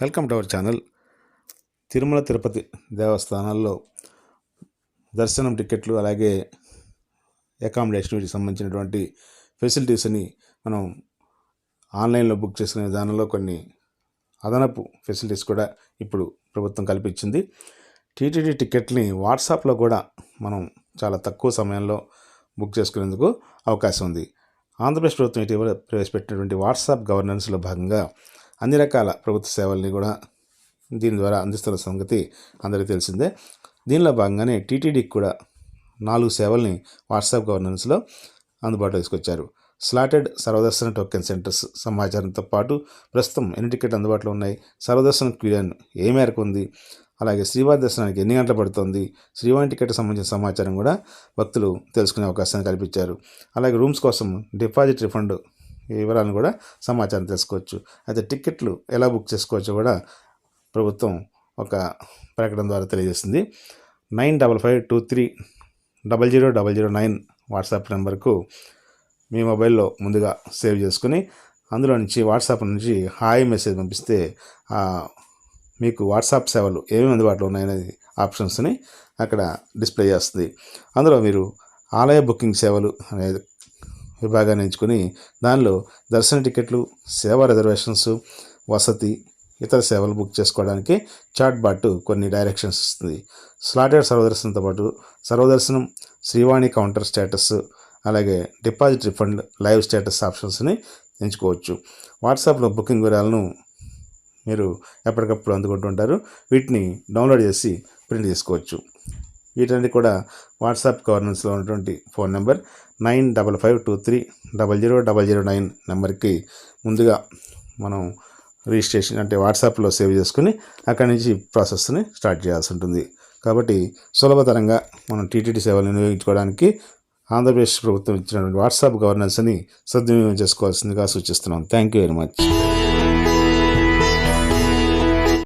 Welcome to our channel. Tirumala Tirupati దేవస్థానాల్లో దర్శనం టికెట్లు అలాగే అకామిడేషన్ వీటికి సంబంధించినటువంటి ఫెసిలిటీస్ని మనం ఆన్లైన్లో బుక్ చేసుకునే విధానంలో కొన్ని అదనపు ఫెసిలిటీస్ కూడా ఇప్పుడు ప్రభుత్వం కల్పించింది. టీటీడీ టికెట్ని వాట్సాప్లో కూడా మనం చాలా తక్కువ సమయంలో బుక్ చేసుకునేందుకు అవకాశం ఉంది. ఆంధ్రప్రదేశ్ ప్రభుత్వం ఇటీవల ప్రవేశపెట్టినటువంటి వాట్సాప్ గవర్నెన్స్లో భాగంగా అన్ని రకాల ప్రభుత్వ సేవల్ని కూడా దీని ద్వారా అందిస్తున్న సంగతి అందరికీ తెలిసిందే. దీనిలో భాగంగానే టీటీడీకి కూడా నాలుగు సేవల్ని వాట్సాప్ గవర్నెన్స్లో అందుబాటులో తీసుకొచ్చారు. స్లాటెడ్ సర్వదర్శన టోకెన్ సెంటర్స్ సమాచారంతో పాటు ప్రస్తుతం ఎన్ని టికెట్లు అందుబాటులో ఉన్నాయి? సర్వదర్శన క్యూరియన్ ఏ మేరకు ఉంది? అలాగే శ్రీవారి దర్శనానికి ఎన్ని గంటలు పడుతుంది? శ్రీవారి టికెట్ సంబంధించిన సమాచారం కూడా భక్తులు తెలుసుకునే అవకాశాన్ని కల్పించారు. అలాగే రూమ్స్ కోసం డిపాజిట్ రిఫండ్ వివరాలను కూడా సమాచారం తెలుసుకోవచ్చు. అయితే టికెట్లు ఎలా బుక్ చేసుకోవచ్చో కూడా ప్రభుత్వం ఒక ప్రకటన ద్వారా తెలియజేసింది nine double five two three double zero double zero nine WhatsApp నెంబర్కు మీ మొబైల్లో ముందుగా సేవ్ చేసుకుని అందులో నుంచి వాట్సాప్ నుంచి హాయ్ మెసేజ్ పంపిస్తే మీకు వాట్సాప్ సేవలు ఏమేమి అందుబాటులో ఉన్నాయనేది ఆప్షన్స్ని అక్కడ డిస్ప్లే చేస్తుంది. అందులో మీరు ఆలయ బుకింగ్ సేవలు అనేది విభాగాన్ని ఎంచుకొని దానిలో దర్శన టికెట్లు సేవా రిజర్వేషన్స్ వసతి ఇతర సేవలు బుక్ చేసుకోవడానికి చాట్ బాట్ కొన్ని డైరెక్షన్స్ ఇస్తుంది. స్లాటెడ్ సర్వదర్శనంతో పాటు సర్వదర్శనం శ్రీవాణి కౌంటర్ స్టేటస్ అలాగే డిపాజిట్ రిఫండ్ లైవ్ స్టేటస్ ఆప్షన్స్ని ఎంచుకోవచ్చు. వాట్సాప్లో బుకింగ్ వివరాలను మీరు ఎప్పటికప్పుడు అందుకుంటుంటారు వీటిని డౌన్లోడ్ చేసి ప్రింట్ చేసుకోవచ్చు. వీటన్ని కూడా వాట్సాప్ గవర్నెన్స్లో ఉన్నటువంటి phone number nine double five two three double zero double zero nine నెంబర్కి ముందుగా మనం రిజిస్ట్రేషన్ అంటే వాట్సాప్లో సేవ్ చేసుకుని అక్కడి నుంచి ప్రాసెస్ని స్టార్ట్ చేయాల్సి ఉంటుంది. కాబట్టి సులభతరంగా మనం టీటీడీ సేవలను వినియోగించుకోవడానికి ఆంధ్రప్రదేశ్ ప్రభుత్వం ఇచ్చినటువంటి వాట్సాప్ గవర్నెన్స్ని సద్వినియోగం చేసుకోవాల్సిందిగా సూచిస్తున్నాం. Thank you very much.